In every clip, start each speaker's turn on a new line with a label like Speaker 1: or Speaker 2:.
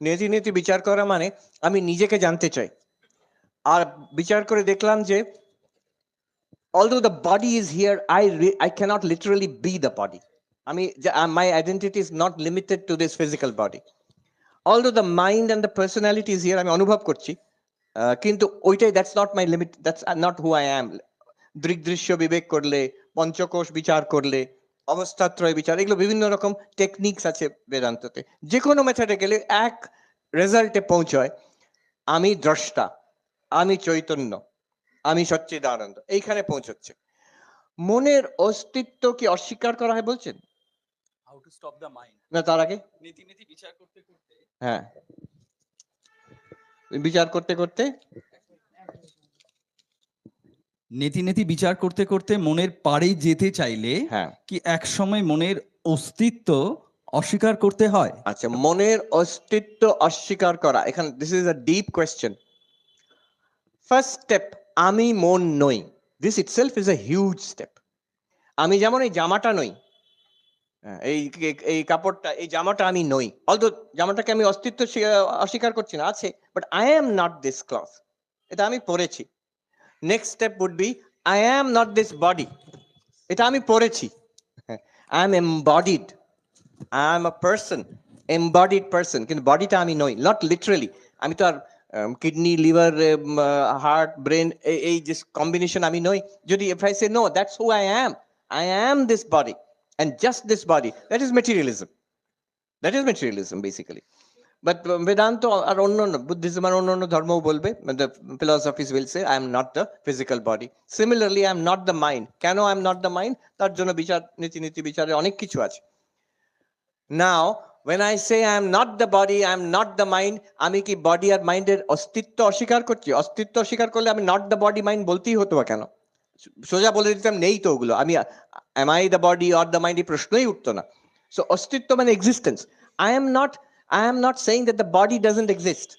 Speaker 1: নীতি নীতি বিচার করা মানে আমি নিজেকে জানতে চাই আর বিচার করে দেখলাম যে is here i re- i cannot literally be the body i mean j- uh, my identity is not limited to this physical body although the mind and the is here আমি অনুভব করছি কিন্তু ওইটাই that's not my limit that's not who I am দৃগ্দৃশ্য বিবেক করলে পঞ্চকোষ বিচার করলে অবস্থাত্রয় বিচার এগুলো বিভিন্ন রকম টেকনিক্স আছে বেদান্ততে। যে কোনো মেথডে গেলে এক রেজাল্টে পৌঁছয় আমি দ্রষ্টা আমি চৈতন্য আমি সচ্চিদানন্দ এইখানে পৌঁছচ্ছে। মনের অস্তিত্ব কি অস্বীকার করা হয় বলছেন?
Speaker 2: How to stop the mind
Speaker 1: না তার আগে?
Speaker 2: নীতি নীতি বিচার করতে করতে
Speaker 1: হ্যাঁ। বিচার করতে করতে
Speaker 2: নীতি নীতি বিচার করতে করতে মনের পাড়ে যেতে চাইলে
Speaker 1: হ্যাঁ।
Speaker 2: কি এক সময় মনের অস্তিত্ব অস্বীকার করতে হয়?
Speaker 1: আচ্ছা মনের অস্তিত্ব অস্বীকার করা এখানে this is a deep question first step আমি মন নই। This itself is a huge step আমি যেমন এই জামাটা নই হ্যাঁ, এই এই- কাপড়টা এই জামাটা আমি নই। অলদো জামাটাকে আমি অস্তিত্ব স্বী- অস্বীকার করছি না আছে but I am not this cloth এটা আমি পরেছি। Next step would be I am not this body এটা আমি পরেছি I am embodied I am a person embodied person কিন্তু বডিটা আমি নই। নট লিটারেলি আমি তো আর কিডনি লিভার হার্ট ব্রেন এই যে কম্বিনেশন আমি নই। যদি if I say no that's who I am I am this body and just this body that is materialism that is materialism basically but Vedanta আর অন্য Buddhism আর অন্য অন্য ধর্মও বলবে the philosophies will say I am not the physical body similarly I am not the mind কেন I am not the mind তার জন্য বিচার নীতি নীতি বিচারে অনেক কিছু আছে now when I say I am not the body, I am not the mind, আমি কি বডি আর মাইন্ডের অস্তিত্ব অস্বীকার করছি অস্তিত্ব অস্বীকার করলে আমি নট দ্য বডি মাইন্ড বলতেই হতো কেন সোজা বলে দিতাম নেই তো ওগুলো আমি am I the body or the mind এই প্রশ্নই উঠতো না সো অস্তিত্ব মানে existence I am not I am not saying that the body doesn't exist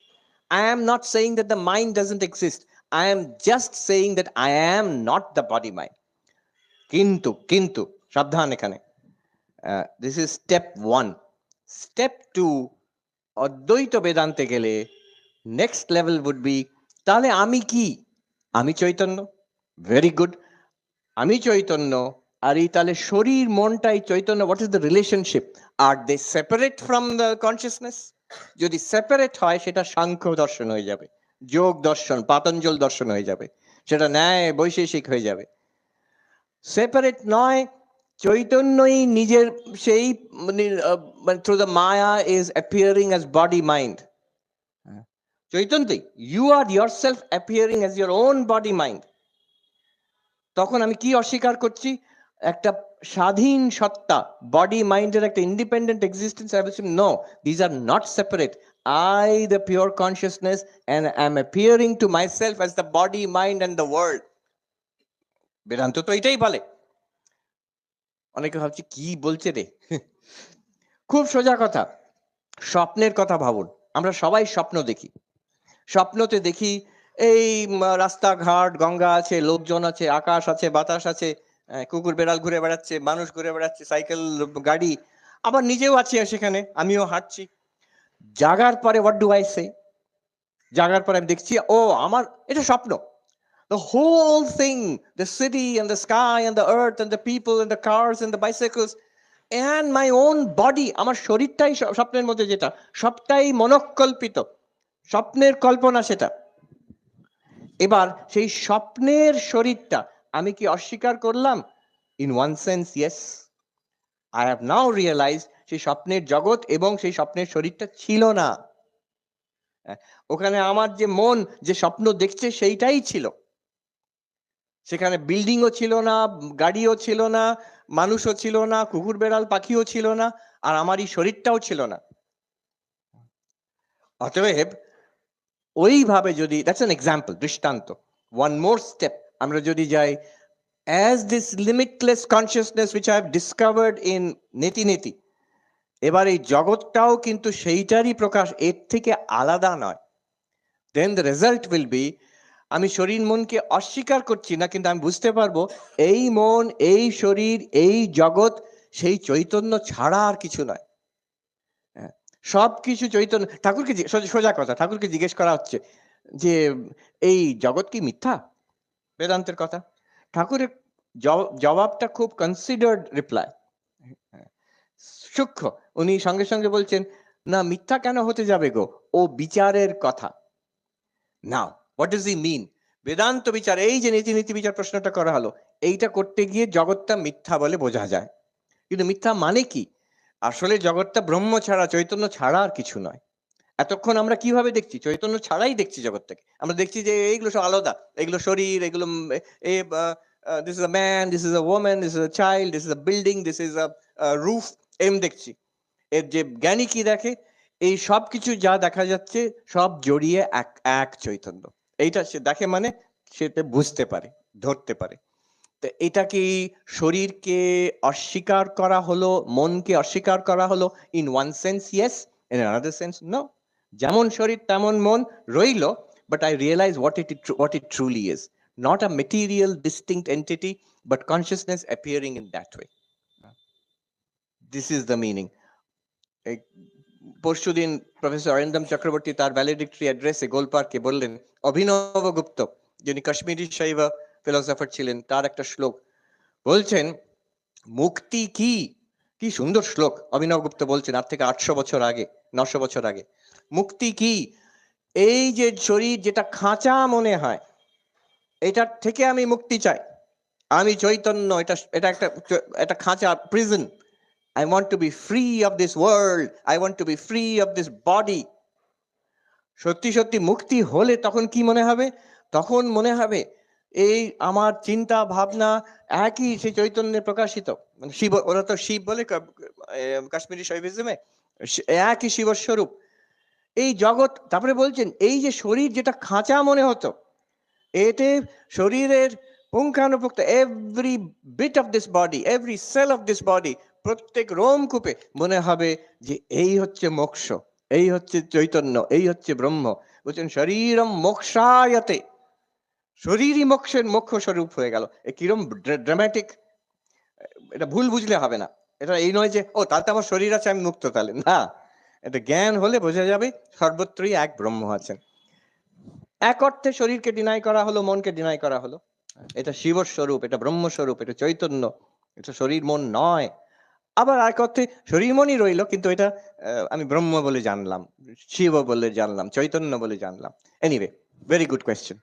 Speaker 1: I am not saying that the mind doesn't exist I am just saying that I am not the body mind কিন্তু কিন্তু সাবধান এখানে this is step one step two অদ্বৈত বেদান্তে গেলে next level would be তাহলে আমি কি আমি চৈতন্য ভেরি গুড আমি চৈতন্য আর এই তাহলে শরীর, মনটাই Chaitanya what is the relationship are they separate from the consciousness যদি সেপারেট হয়, সেটা সাংখ্য দর্শন হয়ে যাবে, যোগ দর্শন, পাতঞ্জল দর্শন হয়ে যাবে, সেটা ন্যায় বৈশেষিক হয়ে যাবে। সেপারেট নয়, চৈতন্যই নিজের সেই through the maya is appearing as body mind চৈতন্যই you are yourself appearing as your own body mind তখন আমি কি অস্বীকার করছি? একটা স্বাধীন সত্তা বডি মাইন্ডের একটা independent existence no these are not separate I the pure consciousness and I am appearing to myself as the body mind and the world Vedanta তো এটাই বলে। অনেকে ভাবছি, কি বলছে রে? খুব সোজা কথা। স্বপ্নের কথা ভাবুন। আমরা সবাই স্বপ্ন দেখি। স্বপ্নতে দেখি, এই রাস্তাঘাট, গঙ্গা আছে, লোকজন আছে, আকাশ আছে, বাতাস আছে কুকুর বেড়াল ঘুরে বেড়াচ্ছে, মানুষ ঘুরে বেড়াচ্ছে সাইকেল গাড়ি। আবার নিজেও আছি সেখানে, আমিও হাঁটছি। জাগার পরে হোয়াট ডু আই সে জাগার পরে আমি দেখছি, ও, আমার, এটা স্বপ্ন। The whole thing, the city and the sky and the earth and the people and the cars and the bicycles and my own body, আমার শরীরটাই স্বপ্নের মধ্যে যেটা, সবটাই মনকল্পিত। স্বপ্নের কল্পনা সেটা। এবার সেই স্বপ্নের শরীরটা আমি কি অস্বীকার করলাম? In one sense yes I have now realise সেই স্বপ্নের জগৎ এবং সেই স্বপ্নের শরীরটা ছিল না। ওখানে আমার যে মন, যে স্বপ্ন দেখছে সেইটাই ছিল। সেখানে বিল্ডিংও ছিল না, গাড়িও ছিল না, মানুষও ছিল না, কুকুর, বেড়াল, পাখিও ছিল না, আর আমার এই শরীরটাও ছিল না। অতএব, ওইভাবে যদি দ্যাটস অ্যান এক্সাম্পল দৃষ্টান্ত। ওয়ান মোর স্টেপ আমরা যদি যাই as this limitless consciousness which I have discovered in নেতি নেতি এবার এই জগৎটাও কিন্তু সেইটারই প্রকাশ, এর থেকে আলাদা নয়। Then the result will be আমি শরীর মনকে অস্বীকার করছি না, কিন্তু আমি বুঝতে পারব, এই মন, এই শরীর, এই জগৎ, সেই চৈতন্য ছাড়া আর কিছু নয়। সব কিছু চৈতন্য, ঠাকুরকে সোজা কথা, ঠাকুরকে জিজ্ঞেস করা হচ্ছে যে, এই জগৎ কি মিথ্যা? বেদান্তের কথা? ঠাকুরের জবাবটা খুব কনসিডার্ড রিপ্লাই সূক্ষ্ম। উনি সঙ্গে সঙ্গে বলছেন, না, মিথ্যা কেন হতে যাবে গো? ও বিচারের কথা। Now what is it mean Vedanta বিচার, এই যে নীতি নীতি বিচার প্রশ্নটা করা হলো, এইটা করতে গিয়ে জগৎটা মিথ্যা বলে বোঝা যায়। কিন্তু মিথ্যা মানে কি? আসলে জগৎটা ব্রহ্ম ছাড়া চৈতন্য ছাড়া আর কিছু নয়। এতক্ষণ আমরা কীভাবে দেখছি? চৈতন্য ছাড়াই দেখছি জগৎটাকে। আমরা দেখছি যে এইগুলো সব আলাদা। এগুলো শরীর, এগুলো এ this is a man this is a woman this is a child this is a building this is a roof M দেখছি। এর যে জ্ঞানী কি দেখে? এই সব কিছু যা দেখা যাচ্ছে সব জড়িয়ে এক এক চৈতন্য। এইটা সে দেখে মানে সেটা বুঝতে পারে, ধরতে পারে। তো এটা কি শরীরকে অস্বীকার করা হলো, মনকে অস্বীকার করা হলো in one sense yes in another sense no যেমন শরীর, তেমন মন রইল but I realise what it what it truly is not a material distinct entity but consciousness appearing in that way this is the meaning পরশুদিন professor Arindam Chakraborty তার valedictory অ্যাড্রেসে গোলপার্কে বললেন, অভিনব গুপ্ত, যিনি কাশ্মীরি শৈব ফিলোসফার ছিলেন, তার একটা শ্লোক বলছেন, মুক্তি কি কি সুন্দর শ্লোক অভিনব গুপ্ত বলছেন আর থেকে আটশো বছর আগে, নশো বছর আগে। মুক্তি কি? এই যে শরীর যেটা খাঁচা মনে হয়, এটার থেকে আমি মুক্তি চাই। আমি চৈতন্য, এটা এটা একটা একটা খাঁচা prison I want to be free of this world I want to be free of this body সত্যি সত্যি মুক্তি হলে তখন কি মনে হবে? তখন মনে হবে এই আমার চিন্তা, ভাবনা একই সেই চৈতন্যে প্রকাশিত। মানে শিব, ওরা তো শিব বলে কাশ্মীরি শৈবিজমে একই শিবস্বরূপ। এই জগৎ, তারপরে বলছেন, এই যে শরীর যেটা খাঁচা মনে হতো, এতে শরীরের পুঙ্খানুপুঙ্খ every bit of this body every cell of this body প্রত্যেক রোমকূপে মনে হবে যে এই হচ্ছে মোক্ষ, এই হচ্ছে চৈতন্য, এই হচ্ছে ব্রহ্ম। বলছেন, শরীরম মোক্ষায়তে। শরীরই মোক্ষের মোক্ষ স্বরূপ হয়ে গেল। এ কিরম ড্রামাটিক এটা ভুল বুঝলে হবে না। এটা এই নয় যে, ও, তাহলে তো আমার শরীর আছে, আমি মুক্ত তাহলে। না। এটা জ্ঞান হলে বোঝা যাবে সর্বত্রই এক ব্রহ্ম আছেন। এক অর্থে শরীরকে ডিনাই করা হলো, মনকে ডিনাই করা হলো। এটা শিব স্বরূপ এটা ব্রহ্ম স্বরূপ এটা চৈতন্য, এটা শরীর, মন নয়। আবার এক অর্থে শরীর, মনই রইল, কিন্তু এটা আমি ব্রহ্ম বলে জানলাম, শিব বলে জানলাম, চৈতন্য বলে জানলাম। Anyway very good question